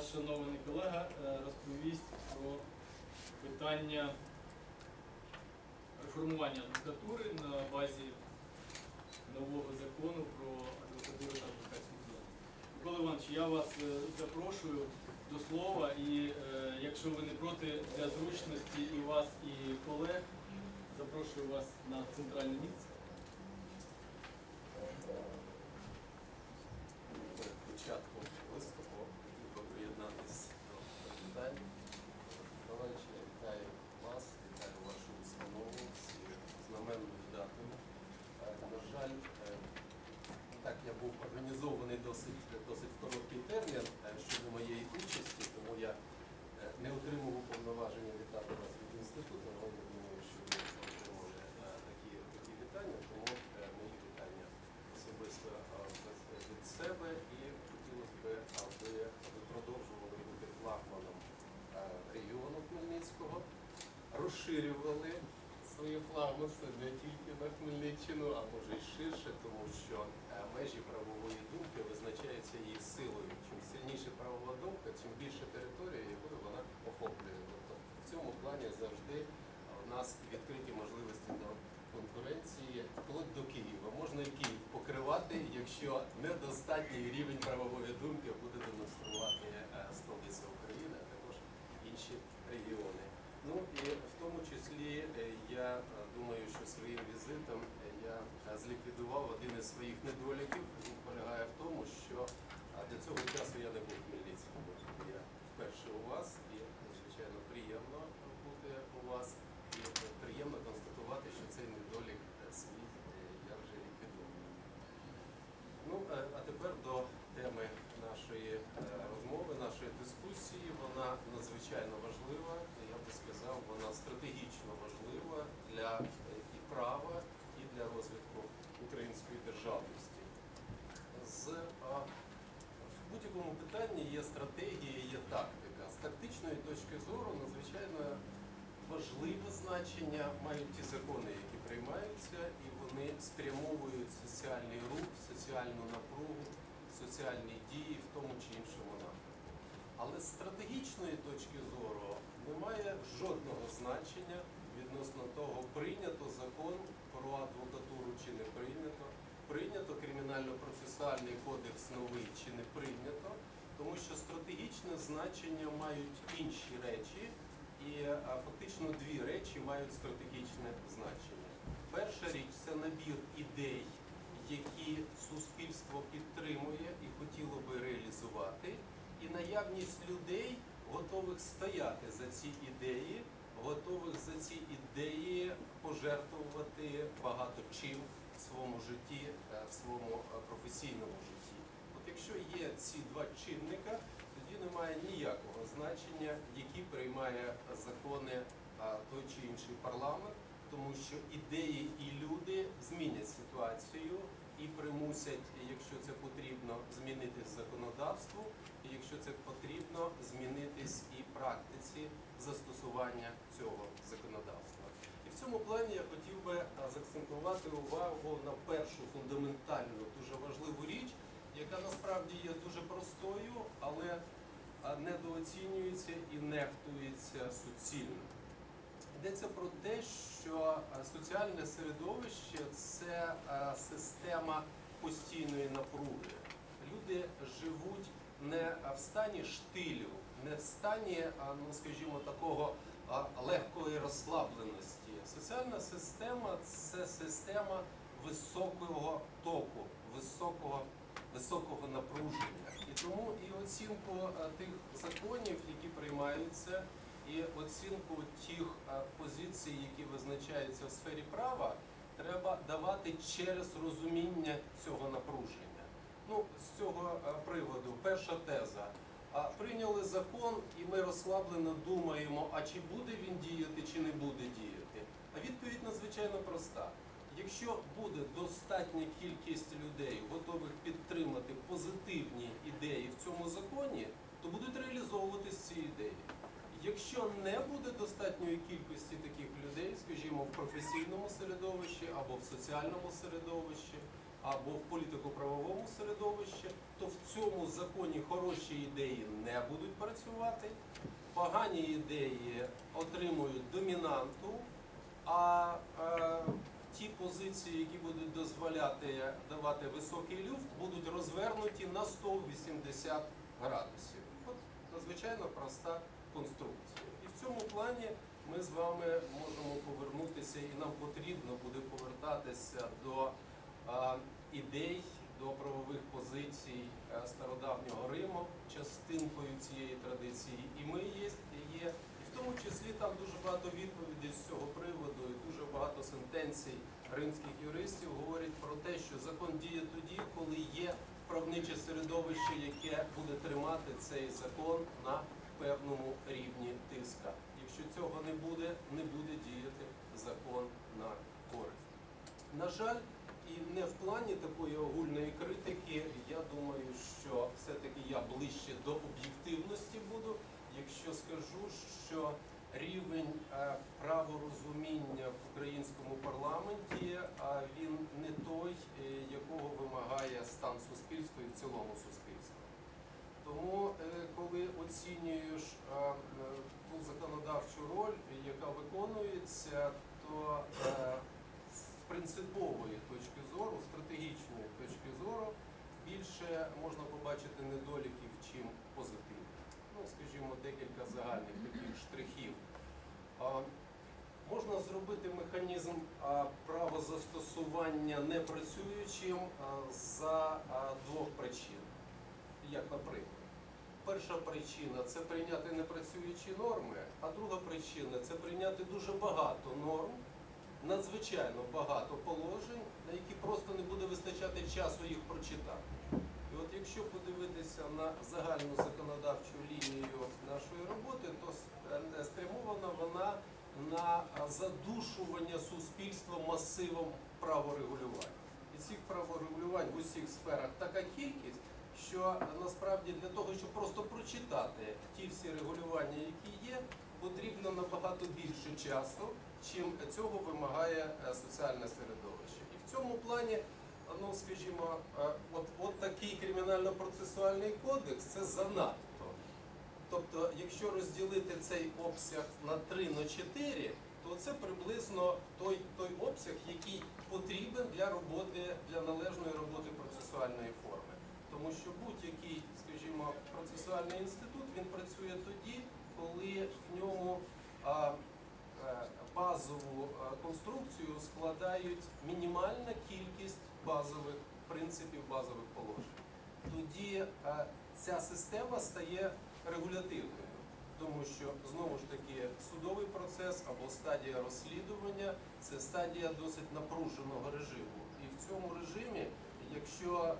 наш шанований колега е, розповість про питання реформування адвокатури на базі нового закону про адвокатуру та адвокатську діяльність. Микола Іванович, я вас е, запрошую до слова, і е, якщо ви не проти для зручності і вас, і колег, запрошую вас на центральне місце. Перед початком виступу хотів би приєднатися до привітань. Товариші, я вітаю вас, вітаю вашу установу з знаменною датою. Е, На жаль, е, так я був організований досить, досить в короткий термін е, щодо моєї участі, тому я е, не отримав уповноваження вітати вас від інституту, але я думаю, що ви отримали е, такі, такі вітання, тому е, мої вітання особисто е, від себе і хотілося б, аби ви продовжували бути флагманом е, регіону Хмельницького, розширювали своє флагманство не тільки на Хмельниччину, а може й ширше, тому що е, межі правової думки визначаються її силою. Чим сильніше правова думка, чим більше територія, якою вона охоплює. Тобто в цьому плані завжди у нас відкриті можливості до конкуренції вплоть до Києва. Можна і Київ покривати, якщо недостатній рівень правової думки буде демонструвати е, столиця України, а також інші регіони. Ну і в тому числі е, я е, думаю, що своїм візитом е, я зліквідував один із своїх недоліків. Він полягає в тому, що до цього часу я не був в Хмельницькому. Я вперше у вас і звичайно приємно бути у вас. І приємно констатувати, що цей недолік свій я вже ліквідовую. Ну, а тепер до теми нашої розмови, нашої дискусії. Вона надзвичайно важлива, я би сказав, вона стратегічно важлива для і права, і для розвитку української державності. З, а, в будь-якому питанні є стратегія, є тактика. З тактичної точки зору надзвичайно важливе значення мають ті закони, які приймаються, і вони спрямовують соціальний рух, соціальну напругу, соціальні дії в тому чи іншому напрямку. Але з стратегічної точки зору немає жодного значення відносно того, прийнято закон про адвокатуру чи не прийнято, прийнято кримінально-процесуальний кодекс новий чи не прийнято, тому що стратегічне значення мають інші речі, і е, фактично дві речі мають стратегічне значення. Перша річ це набір ідей, які суспільство підтримує і хотіло би реалізувати, і наявність людей, готових стояти за ці ідеї, готових за ці ідеї пожертвувати багато чим в своєму житті, е, в своєму е, професійному житті. От якщо є ці два чинника, тоді немає ніякого значення, які приймає закони той чи інший парламент, тому що ідеї і люди змінять ситуацію і примусять, якщо це потрібно, змінитись законодавству, і якщо це потрібно, змінитись і практиці застосування цього законодавства. І в цьому плані я хотів би а, заакцентувати увагу на першу фундаментальну, дуже важливу річ, яка насправді є дуже простою, але недооцінюється і нехтується суцільно. Йдеться про те, що соціальне середовище це система постійної напруги. Люди живуть не в стані штилю, не в стані, ну скажімо, такого легкої розслабленості. Соціальна система це система високого току, високого, високого напруження. І тому і оцінку тих законів, які приймаються, і оцінку тих позицій, які визначаються в сфері права, треба давати через розуміння цього напруження. Ну, з цього приводу, перша теза. Прийняли закон, і ми розслаблено думаємо, а чи буде він діяти, чи не буде діяти. А відповідь надзвичайно проста. Якщо буде достатня кількість людей, готових підтримати позитивні ідеї в цьому законі, то будуть реалізовуватись ці ідеї. Якщо не буде достатньої кількості таких людей, скажімо, в професійному середовищі або в соціальному середовищі, або в політико-правовому середовищі, то в цьому законі хороші ідеї не будуть працювати, погані ідеї отримують домінанту, а е, ті позиції, які будуть дозволяти давати високий люфт, будуть розвернуті на 180 градусів. От надзвичайно проста конструкція. І в цьому плані ми з вами можемо повернутися, і нам потрібно буде повертатися до ідей, до правових позицій е, стародавнього Риму, частинкою цієї традиції. І ми є, і в тому числі там дуже багато відповідей з цього приводу, і дуже багато сентенцій римських юристів говорять про те, що закон діє тоді, коли є правниче середовище, яке буде тримати цей закон на певному рівні тиска. Якщо цього не буде, не буде діяти закон на користь. На жаль, і не в плані такої огульної критики, я думаю, що все-таки я ближче до об'єктивності буду, якщо скажу, що рівень е, праворозуміння в українському парламенті а він не той, е, якого вимагає стан суспільства і в цілому суспільства. Тому, е, коли оцінюєш е, е, ту законодавчу роль, яка виконується, то е, принципової точки зору, стратегічної точки зору, більше можна побачити недоліків, чим позитивів. Ну, скажімо, декілька загальних таких штрихів. Можна зробити механізм правозастосування непрацюючим за двох причин. Як наприклад, перша причина це прийняти непрацюючі норми, а друга причина це прийняти дуже багато норм, надзвичайно багато положень, на які просто не буде вистачати часу їх прочитати. І от якщо подивитися на загальну законодавчу лінію нашої роботи, то е, спрямована вона на задушування суспільства масивом праворегулювань. І цих праворегулювань в усіх сферах така кількість, що насправді для того, щоб просто прочитати ті всі регулювання, які є, потрібно набагато більше часу, чим цього вимагає е, соціальне середовище. І в цьому плані ну скажімо, е, от, от такий кримінально-процесуальний кодекс це занадто. Тобто, якщо розділити цей обсяг на 3 на 4, то це приблизно той, той обсяг, який потрібен для роботи, для належної роботи процесуальної форми. Тому що будь-який, скажімо, процесуальний інститут він працює тоді, коли в ньому е, базову конструкцію складають мінімальна кількість базових принципів, базових положень. Тоді ця система стає регулятивною, тому що знову ж таки судовий процес або стадія розслідування це стадія досить напруженого режиму. І в цьому режимі, якщо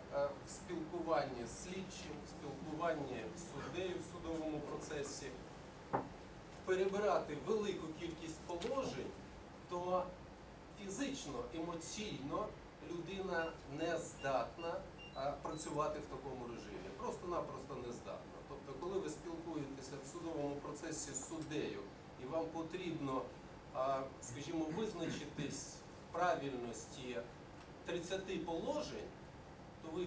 в спілкуванні з слідчим, в спілкуванні з суддею в судовому процесі перебирати велику кількість положень, то фізично, емоційно людина не здатна працювати в такому режимі. Просто-напросто не здатна. Тобто, коли ви спілкуєтеся в судовому процесі з суддею, і вам потрібно, скажімо, визначитись в правильності 30 положень, то ви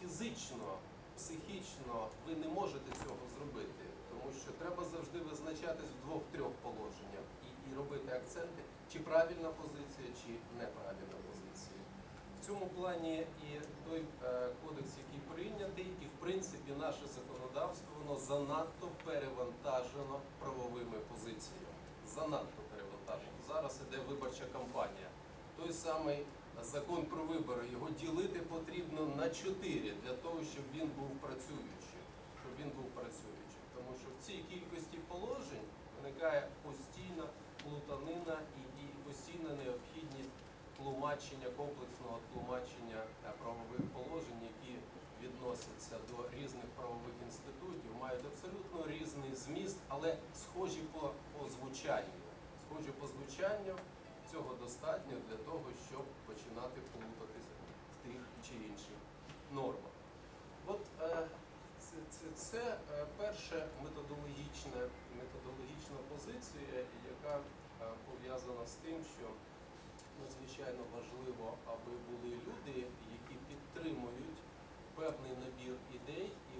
фізично, психічно ви не можете цього зробити, тому що треба завжди визначатись в двох-трьох положеннях і, і робити акценти, чи правильна позиція, чи неправильна позиція. В цьому плані і той е, кодекс, який прийнятий, і в принципі наше законодавство воно занадто перевантажено правовими позиціями. Занадто перевантажено. Зараз іде виборча кампанія. Той самий закон про вибори, його ділити потрібно на чотири для того, щоб він був працюючим. Щоб він був працюючим. Що в цій кількості положень виникає постійна плутанина і, і постійна необхідність тлумачення, комплексного тлумачення е, правових положень, які відносяться до різних правових інститутів, мають абсолютно різний зміст, але схожі по, по звучанню. Схожі по звучанню цього достатньо для того, щоб починати плутатися в тих чи інших нормах. Це е, перша методологічна, методологічна позиція, яка е, пов'язана з тим, що надзвичайно важливо, аби були люди, які підтримують певний набір ідей і,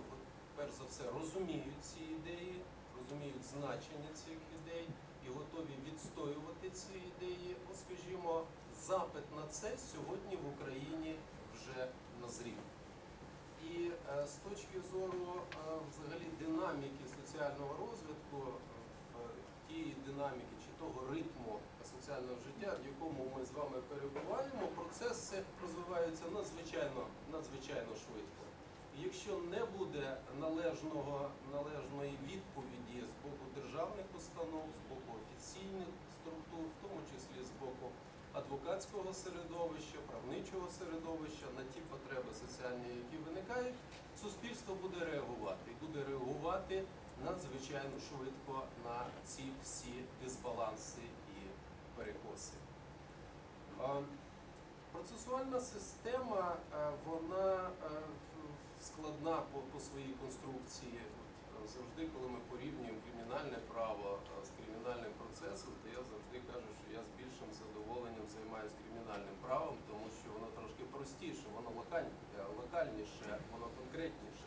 перш за все, розуміють ці ідеї, розуміють значення цих ідей і готові відстоювати ці ідеї. От, скажімо, запит на це сьогодні в Україні вже назрів. З точки зору е, взагалі динаміки соціального розвитку, е, тієї динаміки чи того ритму соціального життя, в якому ми з вами перебуваємо, процеси розвиваються надзвичайно, надзвичайно швидко. Якщо не буде належного, належної відповіді з боку державних установ, з боку офіційних структур, в тому числі з боку адвокатського середовища, правничого середовища на ті потреби соціальні, які виникають, суспільство буде реагувати і буде реагувати надзвичайно швидко на ці всі дисбаланси і перекоси. Процесуальна система, е, вона е, складна по, по своїй конструкції. Завжди, коли ми порівнюємо кримінальне право з кримінальним процесом, то я завжди кажу, що я з більшим задоволенням займаюся кримінальним правом, тому що воно трошки простіше, воно локальніше, воно конкретніше.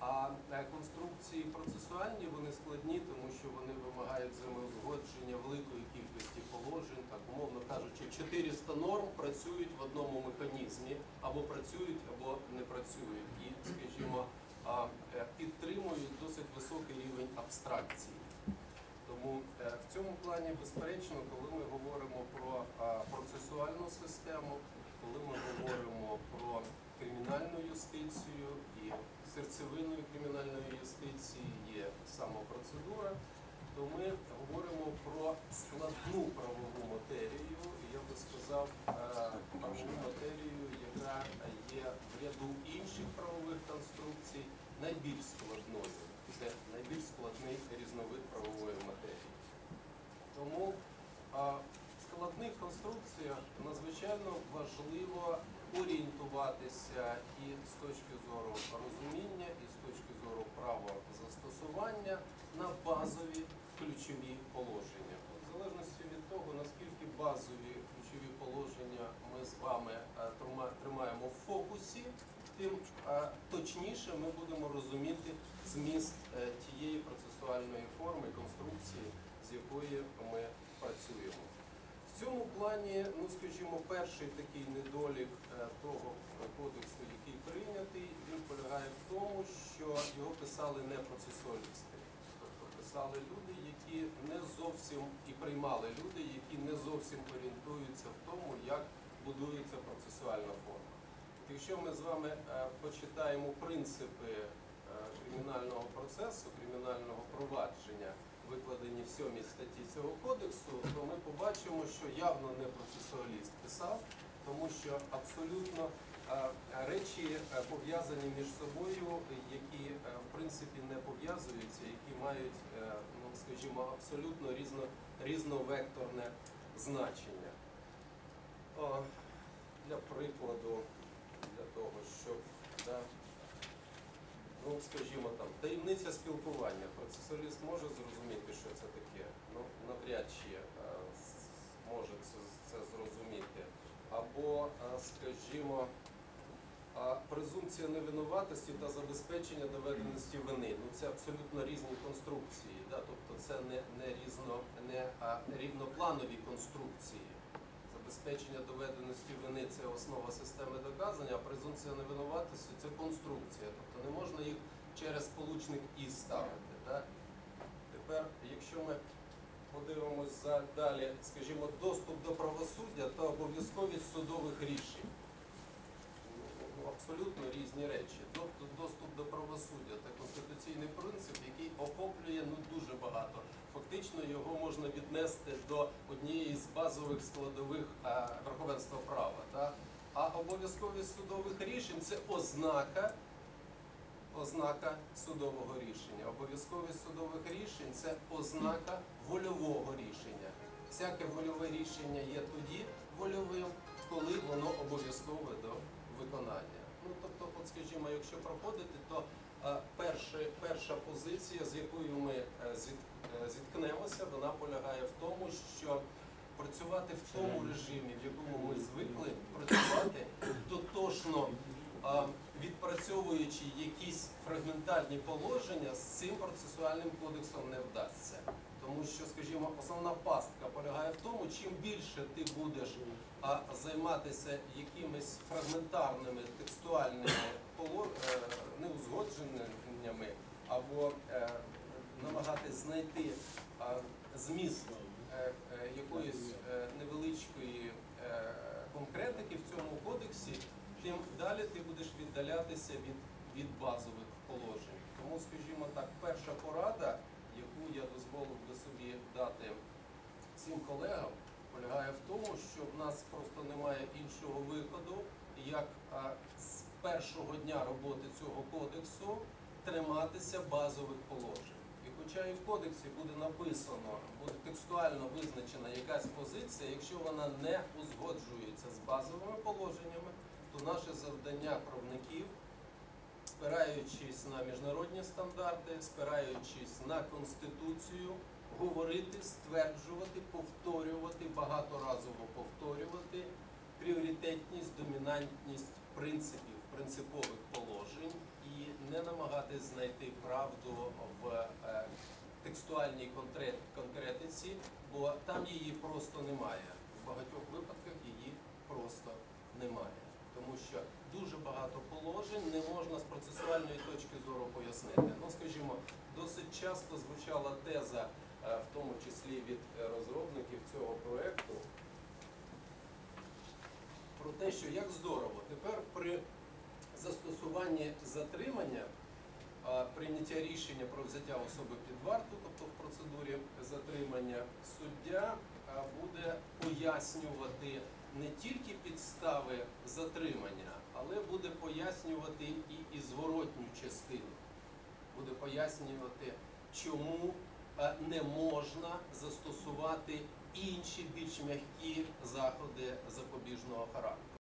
А е, конструкції процесуальні вони складні, тому що вони вимагають взаємоузгодження великої кількості положень, так умовно кажучи, 400 норм працюють в одному механізмі, або працюють, або не працюють, і, скажімо, е, підтримують досить високий рівень абстракції. Тому е, в цьому плані, безперечно, коли ми говоримо про процесуальну систему, коли ми говоримо про кримінальну юстицію і серцевиною кримінальної юстиції є самопроцедура, то ми говоримо про складну правову матерію, я би сказав, е, правову матерію, яка є в ряду інших правових конструкцій найбільш складною. Це найбільш складний різновид правової матерії. Тому а, в складних конструкціях надзвичайно важливо орієнтуватися і з точки зору розуміння, і з точки зору права застосування на базові ключові положення. В залежності від того, наскільки базові ключові положення ми з вами е, трима- тримаємо в фокусі, тим точніше ми будемо розуміти зміст е, тієї процесуальної форми, конструкції, з якої ми працюємо. В цьому плані, ну скажімо, перший такий недолік е, того кодексу, який прийнятий, він полягає в тому, що його писали не процесуалісти. Тобто писали люди, які не зовсім і приймали люди, які не зовсім орієнтуються в тому, як будується процесуальна форма. От Якщо ми з вами е, почитаємо принципи е, кримінального процесу, кримінального провадження, викладені в сьомій статті цього кодексу, то ми побачимо, що явно не процесуаліст писав, тому що абсолютно е, речі пов'язані між собою, які в принципі не пов'язуються, які мають, ну скажімо, абсолютно різно, різновекторне значення. Для прикладу, того, щоб да, ну, скажімо там, таємниця спілкування. Процесуаліст може зрозуміти, що це таке. Ну, навряд чи е, може це, це зрозуміти. Або, е, скажімо, а презумпція невинуватості та забезпечення доведеності вини. Ну це абсолютно різні конструкції. Да? Тобто це не, не різно не рівнопланові конструкції. Забезпечення доведеності вини це основа системи доказання, а презумпція невинуватості це конструкція. Тобто не можна їх через сполучник і ставити. Тепер, якщо ми подивимось далі, скажімо, доступ до правосуддя та обов'язковість судових рішень. Ну, абсолютно різні речі. Тобто доступ до правосуддя це конституційний принцип, який охоплює ну дуже багато. Фактично його можна віднести до однієї з базових складових е, верховенства права. Та? А обов'язковість судових рішень це ознака, ознака судового рішення. Обов'язковість судових рішень це ознака вольового рішення. Всяке вольове рішення є тоді вольовим, коли воно обов'язкове до виконання. Ну тобто, от скажімо, якщо проходити, то е, перше, перша позиція, з якою ми е, е, зіткнемося, вона полягає в тому, що працювати в тому режимі, в якому ми звикли працювати, тотожно а, відпрацьовуючи якісь фрагментарні положення, з цим процесуальним кодексом не вдасться. Тому що, скажімо, основна пастка полягає в тому, чим більше ти будеш займатися якимись фрагментарними текстуальними неузгодженнями або е, намагатись знайти зміст е, е, якоїсь е, невеличкої е, конкретики в цьому кодексі, тим далі ти будеш віддалятися від, від базових положень. Тому, скажімо так, перша порада, яку я дозволив би собі дати всім колегам, полягає в тому, що в нас просто немає іншого виходу, як першого дня роботи цього кодексу триматися базових положень. І хоча і в кодексі буде написано, буде текстуально визначена якась позиція, якщо вона не узгоджується з базовими положеннями, то наше завдання правників, спираючись на міжнародні стандарти, спираючись на конституцію, говорити, стверджувати, повторювати, багаторазово повторювати пріоритетність, домінантність принципів, принципових положень і не намагатись знайти правду в е, текстуальній конкретиці, бо там її просто немає. В багатьох випадках її просто немає. Тому що дуже багато положень не можна з процесуальної точки зору пояснити. Ну, скажімо, досить часто звучала теза, е, в тому числі від розробників цього проекту, про те, що як здорово, тепер при застосуванні затримання, прийняття рішення про взяття особи під варту, тобто в процедурі затримання, суддя буде пояснювати не тільки підстави затримання, але буде пояснювати і, і зворотню частину. Буде пояснювати, чому не можна застосувати інші більш м'які заходи запобіжного характеру.